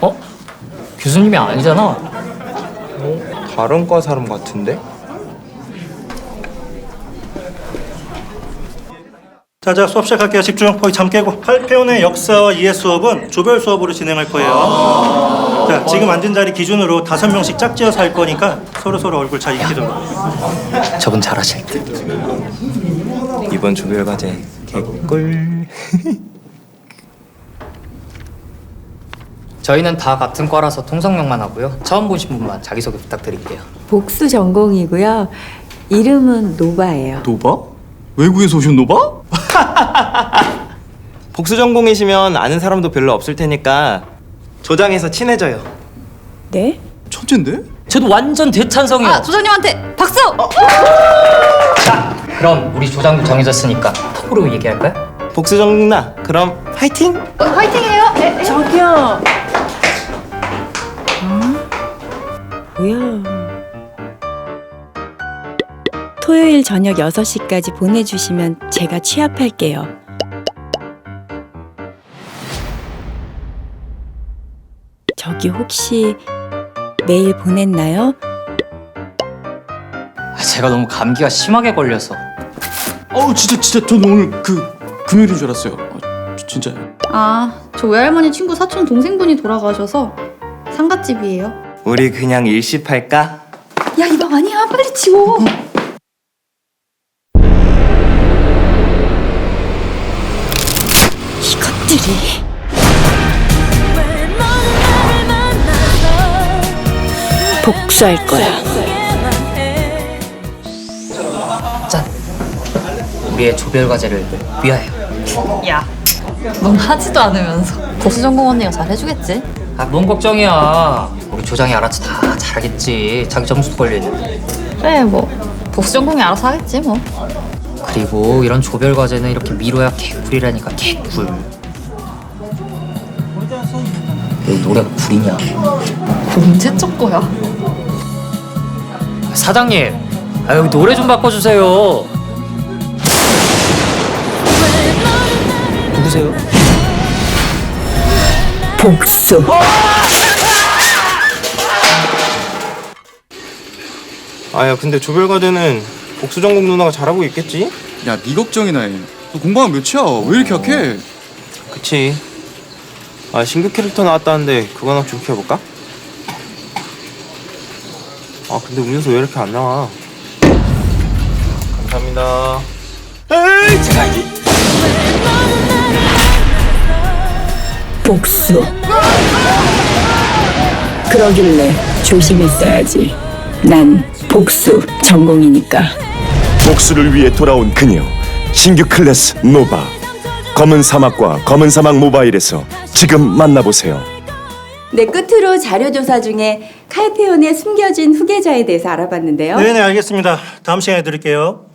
어? 교수님이 아니잖아. 다른 과 사람 같은데? 자, 자 수업 시작할게요. 집중. 거기 잠 깨고. 팔페온의 역사와 이해 수업은 조별 수업으로 진행할 거예요. 자, 지금 앉은 자리 기준으로 다섯 명씩 짝지어서 할 거니까 서로 서로 얼굴 잘 익히도록. 저분 잘하실 듯. 이번 조별 과제 개꿀. 저희는 다 같은 과라서 통성명만 하고요. 처음 보신 분만 자기소개 부탁드릴게요. 복수 전공이고요. 이름은 노바예요. 노바? 외국에서 오신 노바? 복수 전공이시면 아는 사람도 별로 없을 테니까 조장해서 친해져요. 네? 천재인데? 저도 완전 대찬성이요. 아, 조장님한테 박수! 자, 그럼 우리 조장도 정해졌으니까 톡으로 얘기할까요? 복수 전공 나 그럼 파이팅! 어, 화이팅해요. 네, 네. 저기요. 어? 뭐야? 토요일 저녁 6시까지 보내주시면 제가 취합할게요. 저기 혹시 메일 보냈나요? 아, 제가 너무 감기가 심하게 걸려서. 어우 진짜 진짜 전 오늘 그 금요일인 줄 알았어요. 어, 저- 진짜. 아, 저 외할머니 친구 사촌 동생분이 돌아가셔서 상갓집이에요. 우리 그냥 일시할까? 야, 이방 아니야. 빨리 치워. 이것들이 복수할 거야. 짠. 우리의 조별 과제를 위하여. 야, 넌 하지도 않으면서. 복수 전공 언니가 잘 해주겠지? 아, 뭔 걱정이야. 우리 조장이 알아서 다 잘하겠지. 자기 점수도 있는데. 그래, 뭐. 복수 전공이 알아서 하겠지, 뭐. 그리고 이런 조별 과제는 이렇게 미뤄야 개꿀이라니까 개꿀. 왜 노래가 꿀이냐? 언제 적 거야? 사장님, 아 여기 노래 좀 바꿔주세요. 누구세요? 복수. 아야 근데 조별 과제는 복수 전공 누나가 잘하고 있겠지? 야 네 걱정이나 해. 너 공부하면 몇이야? 왜 이렇게 약해? 그치. 아 신규 캐릭터 나왔다는데 그거나 좀 키워볼까? 아 근데 음료수 왜 이렇게 안 나와? 감사합니다. 복수. 그러길래 조심했어야지. 난 복수 전공이니까. 복수를 위해 돌아온 그녀 신규 클래스 노바 검은 사막과 검은 사막 모바일에서 지금 만나보세요. 네, 끝으로 자료 조사 중에 칼페온의 숨겨진 후계자에 대해서 알아봤는데요. 네, 네, 알겠습니다. 다음 시간에 드릴게요.